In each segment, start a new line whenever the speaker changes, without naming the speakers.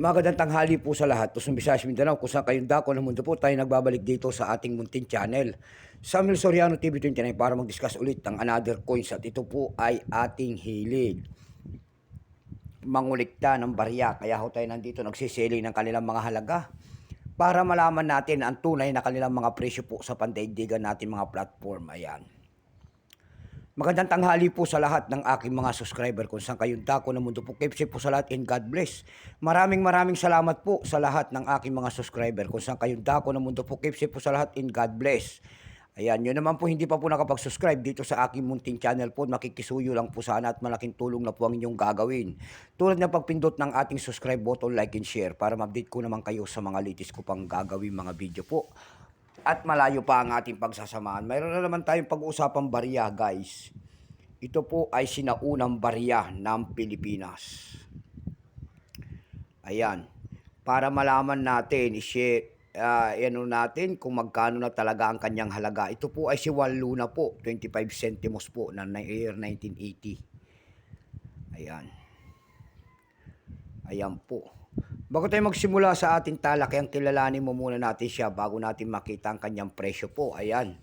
Magandang tanghali po sa lahat. Tusong Visayas Mindanao, kung saan kayong dako ng mundo po, tayo nagbabalik dito sa ating munting channel. Samuel Soriano TV29 para mag-discuss ulit ng another coins at ito po ay ating hilig. Mangulikta ng barya. Kaya ho tayo nandito nagsisili ng kanilang mga halaga para malaman natin ang tunay na kanilang mga presyo po sa pandaigdigan natin mga platform. Ayan. Magandang tanghali po sa lahat ng aking mga subscriber kung saan kayong dako ng mundo po. Keep safe po sa lahat and God bless. Maraming maraming salamat po sa lahat ng aking mga subscriber kung saan kayong dako ng mundo po. Keep safe po sa lahat and God bless. Ayan, yun naman po hindi pa po nakapag-subscribe dito sa aking munting channel po. Makikisuyo lang po sana at malaking tulong na po ang inyong gagawin. Tulad ng pagpindot ng ating subscribe button, like and share para ma-update ko naman kayo sa mga latest ko pang gagawin mga video po. At malayo pa ang ating pagsasamahan. Mayroon na naman tayong pag-uusapang barya, guys. Ito po ay sinaunang barya ng Pilipinas. Ayan. Para malaman natin, i-share, ah, ano natin kung magkano na talaga ang kanyang halaga. Ito po ay si Juan Luna po, 25 centimos po na year 1980. Ayan. Ayan po. Bago tayo magsimula sa ating talakayang kilalanin mo muna natin siya bago natin makita ang kanyang presyo po. Ayan.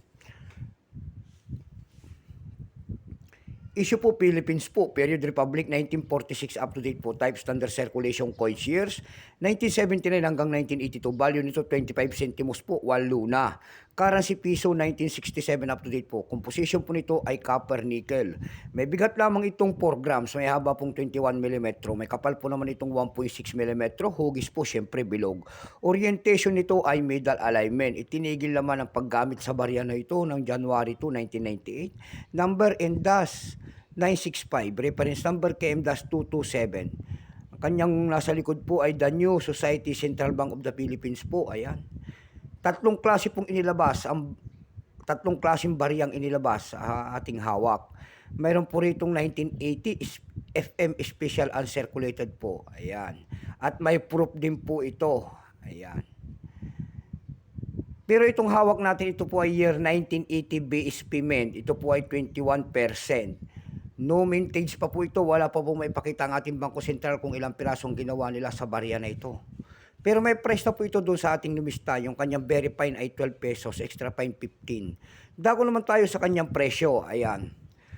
Issue po Philippines po, period Republic 1946 up to date po, type standard circulation coins years 1979 hanggang 1982, value nito 25 centimos po, 8 luna. Currency piso 1967 up to date po. Composition po nito ay copper nickel. May bigat lamang itong 4 grams, may haba pong 21 mm, may kapal po naman itong 1.6 mm, hugis po syempre bilog. Orientation nito ay middle alignment. Itinigil naman ang paggamit sa barya na ito ng January 2, 1998. Number and dash 965, reference number KM-227. Ang kanyang nasa likod po ay The New Society Central Bank of the Philippines po. Ayan. Tatlong klase pong inilabas. Ang tatlong klaseng bariyang inilabas sa ating hawak. Mayroon po ritong 1980 is- FM Special Uncirculated po. Ayan. At may proof din po ito. Ayan. Pero itong hawak natin, ito po ay year 1980 BSP Mint. Ito po ay 21%. No mintage pa po ito. Wala pa po may pakita ang ating Bangko Sentral kung ilang pirasong ginawa nila sa barya na ito. Pero may price na po ito doon sa ating lumista. Yung kanyang very fine ay 12 pesos, extra fine 15. Dago naman tayo sa kanyang presyo. Ayan.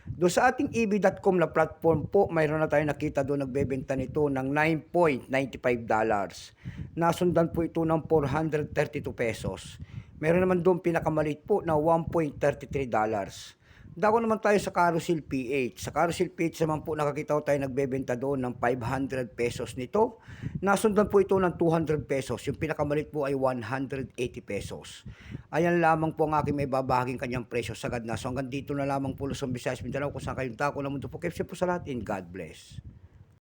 Doon sa ating EB.com na platform po, mayroon na tayo nakita doon nagbebenta nito ng 9.95 dollars. Nasundan po ito ng 432 pesos. Meron naman doon pinakamalit po na 1.33 dollars. Dako naman tayo sa Carousel PH. Sa Carousel PH naman po nakakita ko tayo nagbebenta doon ng 500 pesos nito. Nasundan po ito ng 200 pesos. Yung pinakamalit po ay 180 pesos. Ayan lamang po ang aking may babahaging kanyang presyo sagad na. So hanggang dito na lamang po Luzon, Visayas, Mindanao kung saan kayong tako na mundo po. Keep po sa lahat and God bless.